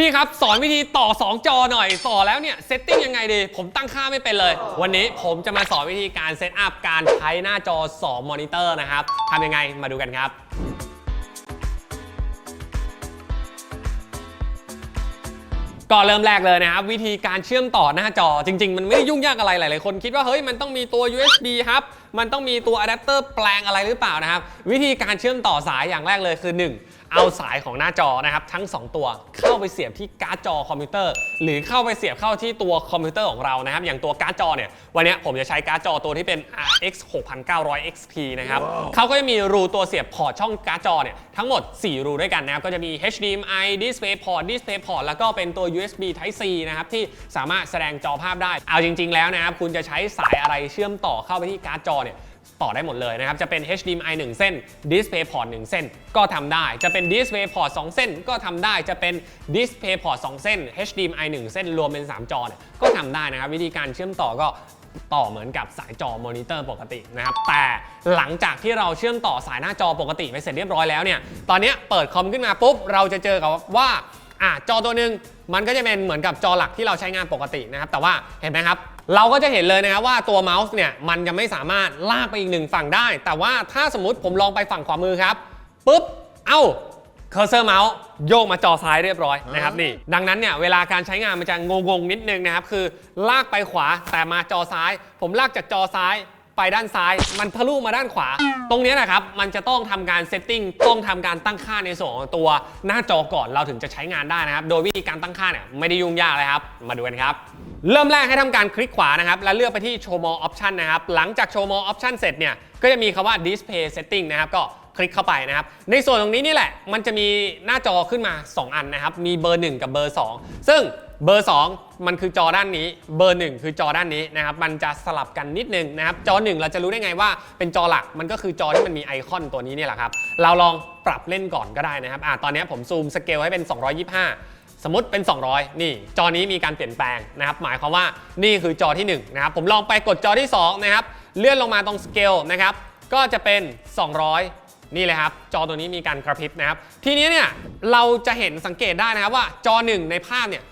พี่ครับ สอนวิธีต่อ 2 จอหน่อย ต่อแล้วเนี่ยเซตติ้งยังไงดี ผมตั้งค่าไม่เป็นเลย วันนี้ผมจะมาสอนวิธีการเซตอัพการใช้หน้าจอ 2 มอนิเตอร์นะครับทำยังไงมาดูกันครับก่อนเริ่มแรกเลยนะครับ วิธีการเชื่อมต่อหน้าจอจริง ๆ มันไม่ได้ยุ่งยากอะไรหลาย ๆ คนคิดว่าเฮ้ยมันต้องมีตัว USB ครับ มันต้องมีตัวอะแดปเตอร์แปลงอะไรหรือเปล่านะครับ วิธีการเชื่อมต่อสายอย่างแรกเลยคือ 1 เอาสายของหน้าจอนะครับทั้ง 2 ตัวเข้าไปเสียบที่การ์ดจอคอมพิวเตอร์ หรือเข้าไปเสียบเข้าที่ตัวคอมพิวเตอร์ของเรานะครับอย่างตัวการ์ดจอเนี่ยวันนี้ผมจะใช้การ์ดจอตัวที่เป็น RX 6900 XP นะครับเขาก็จะมีรูตัวเสียบพอร์ตช่องการ์ดจอเนี่ยทั้งหมด 4 รูด้วยกันนะครับก็จะมี HDMI DisplayPort DisplayPort แล้วก็เป็นตัว USB Type C นะครับที่สามารถแสดงจอภาพได้ เอาจริง ๆ แล้วนะครับคุณจะใช้สายอะไรเชื่อมต่อเข้าไปที่การ์ดจอเนี่ย ต่อได้หมดเลยนะครับ จะเป็น HDMI 1 เส้น DisplayPort 1 เส้น ก็ทำได้ จะเป็น DisplayPort 2 เส้น ก็ทำได้ จะเป็น DisplayPort 2 เส้น HDMI 1 เส้น รวมเป็น 3 จอเนี่ย ก็ทำได้นะครับ วิธีการเชื่อมต่อก็ต่อเหมือนกับสายจอมอนิเตอร์ปกตินะครับ แต่หลังจากที่เราเชื่อมต่อสายหน้าจอปกติไปเสร็จเรียบร้อยแล้วเนี่ย ตอนนี้เปิดคอมขึ้นมาปุ๊บ เราจะเจอกับว่าอะจอตัวหนึ่งมันก็จะเป็นเหมือนกับจอหลักที่เราใช้งานปกตินะครับ แต่ว่าเห็นไหมครับ เราก็จะเห็นเลยนะครับว่าตัวเมาส์เนี่ยมันจะไม่สามารถลากไปอีกหนึ่งฝั่งได้ แต่ว่าถ้าสมมติผมลองไปฝั่งขวามือครับปุ๊บเอ้าเคอร์เซอร์เมาส์โยกมาจอซ้ายเรียบร้อยนะครับนี่ดังนั้นเนี่ยเวลาการใช้งานมันจะงงๆนิดนึงนะครับคือลากไปขวาแต่มาจอซ้าย ผมลากจากจอซ้ายไปด้านซ้าย มันทะลุมาด้านขวา ตรงเนี้ยนะครับมันจะต้องทำการเซตติ้งต้องทำการตั้งค่าในส่วนของตัวหน้าจอก่อนเราถึงจะใช้งานได้นะครับ โดยวิธีการตั้งค่าเนี่ยไม่ได้ยุ่งยากเลยครับ มาดูกันครับ เริ่มแรกให้ทำการคลิกขวานะครับ แล้วเลือกไปที่ Show More Option นะครับ หลังจาก Show More Option เสร็จเนี่ย ก็จะมีคำว่า Display Setting นะครับ ก็คลิกเข้าไปนะครับ ในส่วนตรงนี้นี่แหละ มันจะมีหน้าจอขึ้นมา 2 อันนะครับ มีเบอร์ 1 กับเบอร์ 2 ซึ่งเบอร์ 2 มันคือจอด้านนี้ เบอร์ 1 คือจอด้านนี้นะครับ มันจะสลับกันนิดนึงนะครับ จอ 1 เราจะรู้ได้ไงว่าเป็นจอหลัก มันก็คือจอที่มันมีไอคอนตัวนี้เนี่ยแหละครับ เราลองปรับเล่นก่อนก็ได้นะครับ อ่าตอนนี้ผมซูมสเกลให้เป็น 225 สมมติเป็น 200 นี่ จอนี้มีการเปลี่ยนแปลงนะครับ หมายความว่านี่คือจอที่1นะครับ ผมลองไปกดจอที่2นะครับ เลื่อนลงมาตรงสเกลนะครับ ก็จะเป็น 200 นี่เลยครับ จอตัวนี้มีการกระพริบนะครับ ทีนี้เนี่ยเราจะเห็นสังเกตได้นะครับว่าจอหนึ่งในภาพเนี่ย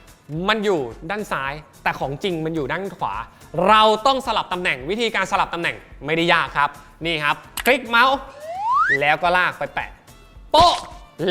มันอยู่ด้านซ้าย แต่ของจริงมันอยู่ด้านขวา เราต้องสลับตำแหน่ง วิธีการสลับตำแหน่งไม่ได้ยากครับ นี่ครับ คลิกเมาส์แล้วก็ลากไปแปะโป๊ะ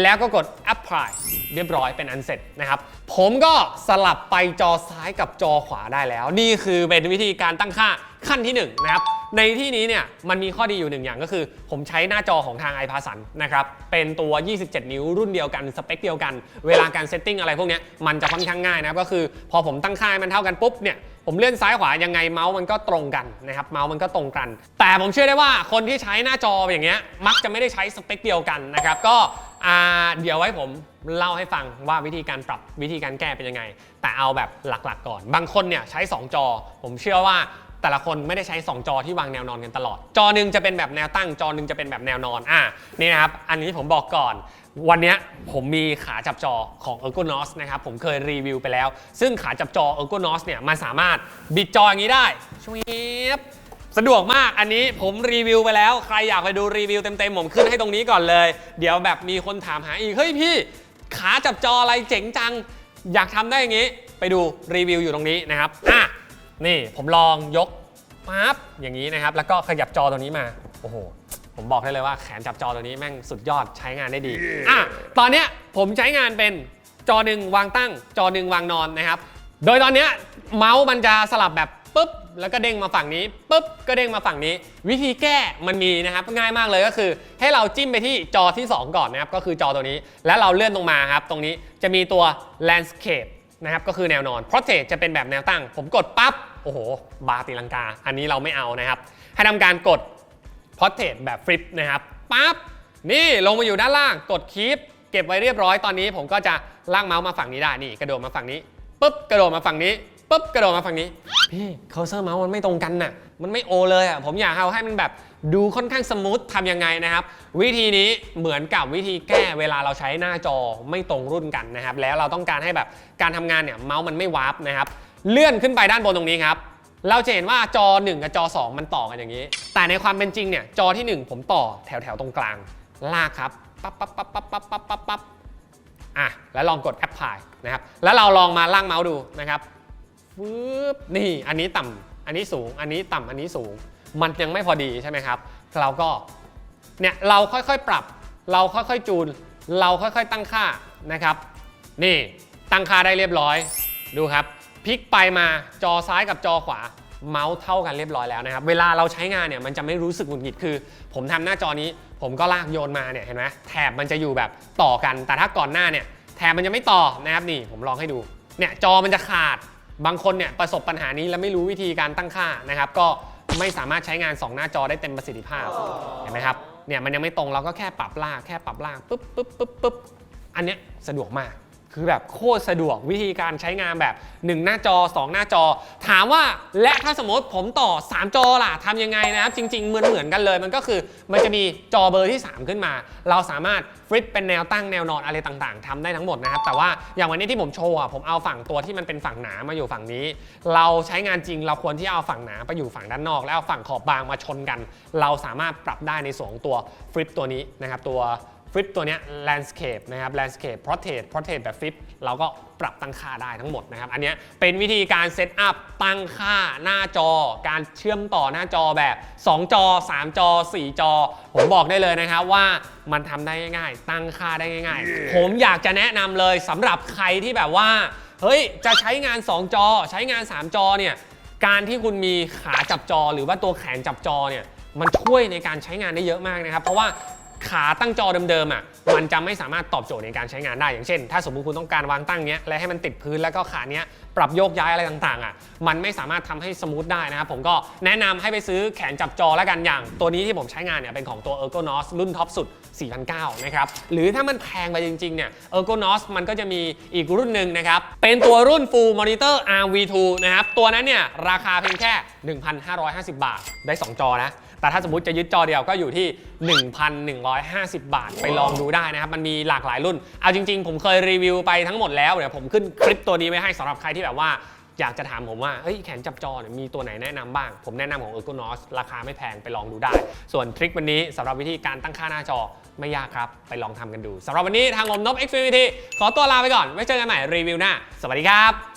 แล้วก็กด apply เรียบร้อยเป็นอันเสร็จนะครับ ผมก็สลับไปจอซ้ายกับจอขวาได้แล้ว นี่คือเป็นวิธีการตั้งค่าขั้นที่ 1 นะครับ ในที่นี้เนี่ยมันมีข้อดีอยู่หนึ่งอย่างก็คือ ผมใช้หน้าจอของทาง i p a s a n นะครับ เป็นตัว 27 นิ้วรุ่นเดียวกัน สเปคเดียวกัน เวลาการเซตติ้งอะไรพวกนี้มันจะค่อนข้างง่ายนะครับก็คือพอผมตั้งค่ามันเท่ากันปุ๊บเนี่ยผมเลื่อนซ้ายขวายังไงเมาส์มันก็ตรงกันนะครับเมาส์มันก็ตรงกัน แต่ผมเชื่อได้ว่าคนที่ใช้หน้าจออย่างเงี้ยมักจะไม่ได้ใช้สเปคเดียวกันนะครับก็ อ่าเดี๋ยวไว้ผมเล่าให้ฟังว่าวิธีการปรับวิธีการแก้เป็นยังไง แต่เอาแบบหลักๆก่อน บางคนเนี่ยใช้ 2 จอ ผมเชื่อว่าแต่ละคนไม่ได้ใช้ 2 จอที่วางแนวนอนกันตลอด จอหนึ่งจะเป็นแบบแนวตั้ง จอหนึ่งจะเป็นแบบแนวนอนอะนี่นะครับ อันนี้ผมบอกก่อน วันนี้ผมมีขาจับจอของ Ergonos นะครับ ผมเคยรีวิวไปแล้ว ซึ่งขาจับจอ Ergonos เนี่ยมันสามารถบิดจออย่างนี้ได้ชวบ สะดวกมากอันนี้ผมรีวิวไปแล้ว ใครอยากไปดูรีวิวเต็มๆผมขึ้นให้ตรงนี้ก่อนเลย เดี๋ยวแบบมีคนถามหาอีก เฮ้ยพี่ ขาจับจออะไรเจ๋งจัง อยากทำได้อย่างนี้ ไปดูรีวิวอยู่ตรงนี้นะครับอะนี่ผมลองยกปั๊บอย่างนี้นะครับ แล้วก็ขยับจอตัวนี้มา โอ้โห ผมบอกได้เลยว่าแขนจับจอตัวนี้แม่งสุดยอดใช้งานได้ดีอะตอนเนี้ยผมใช้งานเป็นจอหนึ่งวางตั้ง จอหนึ่งวางนอนนะครับ โดยตอนเนี้ยเมาส์มันจะสลับแบบปุ๊บ แล้วก็เด้งมาฝั่งนี้ปุ๊บก็เด้งมาฝั่งนี้ วิธีแก้มันมีนะครับง่ายมากเลยก็คือ ให้เราจิ้มไปที่จอที่ 2 ก่อนนะครับก็คือจอตัวนี้ แล้วเราเลื่อนลงมาครับตรงนี้จะมีตัว landscape นะครับก็คือแนวนอน portrait จะเป็นแบบแนวตั้ง ผมกดปั๊บโอ้โห บาร์ตีลังกา อันนี้เราไม่เอานะครับ ให้ทำการกดพอ r t เทรตแบบฟลิปนะครับปั๊บนี่ลงมาอยู่ด้านล่างกดคีปเก็บไว้เรียบร้อยตอนนี้ ผมก็จะลากเมาส์มาฝั่งนี้ได้นี่กระโดดมาฝั่งนี้ปุ๊บกระโดดมาฝั่งนี้ ปุ๊บกระโดดมาฝั่งนี้ พี่เคอร์เซอร์เมาส์มันไม่ตรงกันน่ะ มันไม่โอเลยอะ ผมอยากเอาให้มันแบบดูค่อนข้างสมูททำยังไงนะครับ วิธีนี้เหมือนกับวิธีแก้เวลาเราใช้หน้าจอไม่ตรงรุ่นกันนะครับ แล้วเราต้องการให้แบบการทำงานเนี่ยเมาส์มันไม่วาร์ปนะครับ เลื่อนขึ้นไปด้านบนตรงนี้ครับ เราจะเห็นว่าจอ 1 กับจอ 2 มันต่อกันอย่างนี้ แต่ในความเป็นจริงเนี่ยจอที่ 1 ผมต่อแถวแถวตรงกลางลากครับปั๊บปั๊บปั๊บปั๊บปั๊บปั๊บปั๊บอะแล้วลองกดแอปพลายนะครับแล้วเราลองมาลางเมาส์ดูนะครับ ฟึบนี่อันนี้ต่ำอันนี้สูง อันนี้ต่ำอันนี้สูง มันยังไม่พอดีใช่ไหมครับ เราก็เนี่ยเราค่อยๆปรับ เราค่อยๆจูน เราค่อยๆตั้งค่านะครับ นี่ตั้งค่าได้เรียบร้อย ดูครับพลิกไปมาจอซ้ายกับจอขวาเมาส์เท่ากันเรียบร้อยแล้วนะครับ เวลาเราใช้งานเนี่ยมันจะไม่รู้สึกหงุดหงิดคือ ผมทำหน้าจอนี้ ผมก็ลากโยนมาเนี่ยเห็นไหมแถบมันจะอยู่แบบต่อกันแต่ถ้าก่อนหน้าเนี่ยแถบมันจะไม่ต่อนะครับนี่ผมลองให้ดูเนี่ยจอมันจะขาด บางคนเนี่ยประสบปัญหานี้แล้วไม่รู้วิธีการตั้งค่านะครับ ก็ไม่สามารถใช้งาน 2 หน้าจอได้เต็มประสิทธิภาพเห็นไหมครับเนี่ยมันยังไม่ตรงเราก็แค่ปรับลากแค่ปรับลากปุ๊บปุ๊บปุ๊บปุ๊บอันเนี้ยสะดวกมาก คือแบบโคตรสะดวกวิธีการใช้งานแบบ 1 หน้าจอ 2 หน้าจอ ถามว่าและถ้าสมมติผมต่อ 3 จอล่ะทำยังไงนะครับ จริง ๆ เหมือนเหมือนกันเลย มันก็คือมันจะมีจอเบอร์ที่ 3 ขึ้นมา เราสามารถฟลิปเป็นแนวตั้งแนวนอนอะไรต่างๆทำได้ทั้งหมดนะครับ แต่ว่าอย่างวันนี้ที่ผมโชว์อะผมเอาฝั่งตัวที่มันเป็นฝั่งหนามาอยู่ฝั่งนี้ เราใช้งานจริงเราควรที่เอาฝั่งหนาไปอยู่ฝั่งด้านนอก แล้วเอาฝั่งขอบบางมาชนกัน เราสามารถปรับได้ในส่วนของตัวฟลิปตัวนี้นะครับตัว ฟลิปตัวเนี้ย landscape นะครับ landscape portrait portrait แบบฟลิปเราก็ปรับตั้งค่าได้ทั้งหมดนะครับ อันเนี้ยเป็นวิธีการเซตอัพตั้งค่าหน้าจอ การเชื่อมต่อหน้าจอแบบ 2 จอ 3 จอ 4 จอ ผมบอกได้เลยนะครับว่ามันทำได้ง่ายๆ ตั้งค่าได้ง่าย ๆ ผมอยากจะแนะนำเลยสำหรับใครที่แบบว่า เฮ้ย จะใช้งาน 2 จอ ใช้งาน 3 จอเนี่ย การที่คุณมีขาจับจอหรือว่าตัวแขนจับจอเนี่ยมันช่วยในการใช้งานได้เยอะมากนะครับ เพราะว่า ขาตั้งจอเดิมๆอะมันจะไม่สามารถตอบโจทย์ในการใช้งานได้อย่างเช่น ถ้าสมมุติคุณต้องการวางตั้งเนี้ยและให้มันติดพื้นแล้วก็ขาเนี้ยปรับโยกย้ายอะไรต่างๆอะมันไม่สามารถทำให้สมูทได้นะครับผมก็แนะนำให้ไปซื้อแขนจับจอแล้วกันอย่าง ตัวนี้ที่ผมใช้งานเนี่ยเป็นของตัว Ergonos รุ่นท็อปสุด 4,900นะครับหรือถ้ามันแพงไปจริงๆเนี่ย Ergonos มันก็จะมีอีกรุ่นหนึ่งนะครับเป็นตัวรุ่น Full Monitor RV2 นะครับตัวนั้นเนี่ยราคาเพียงแค่ 1,550 บาทได้ 2 จอนะแต่ถ้าสมมติจะยึดจอเดียวก็อยู่ที่150 บาท ไปลองดูได้นะครับ มันมีหลากหลายรุ่น เอาจริง ๆ ผมเคยรีวิวไปทั้งหมดแล้ว เดี๋ยวผมขึ้นคลิปตัวนี้ไว้ให้สำหรับใครที่แบบว่าอยากจะถามผมว่าเฮ้ยแขนจับจอเนี่ยมีตัวไหนแนะนำบ้าง ผมแนะนำของ Ergonos ราคาไม่แพงไปลองดูได้ ส่วนทริควันนี้สำหรับวิธีการตั้งค่าหน้าจอไม่ยากครับ ไปลองทำกันดูสำหรับวันนี้ทางผมนบ Xfinity ขอตัวลาไปก่อน ไว้เจอกันใหม่รีวิวหน้า สวัสดีครับ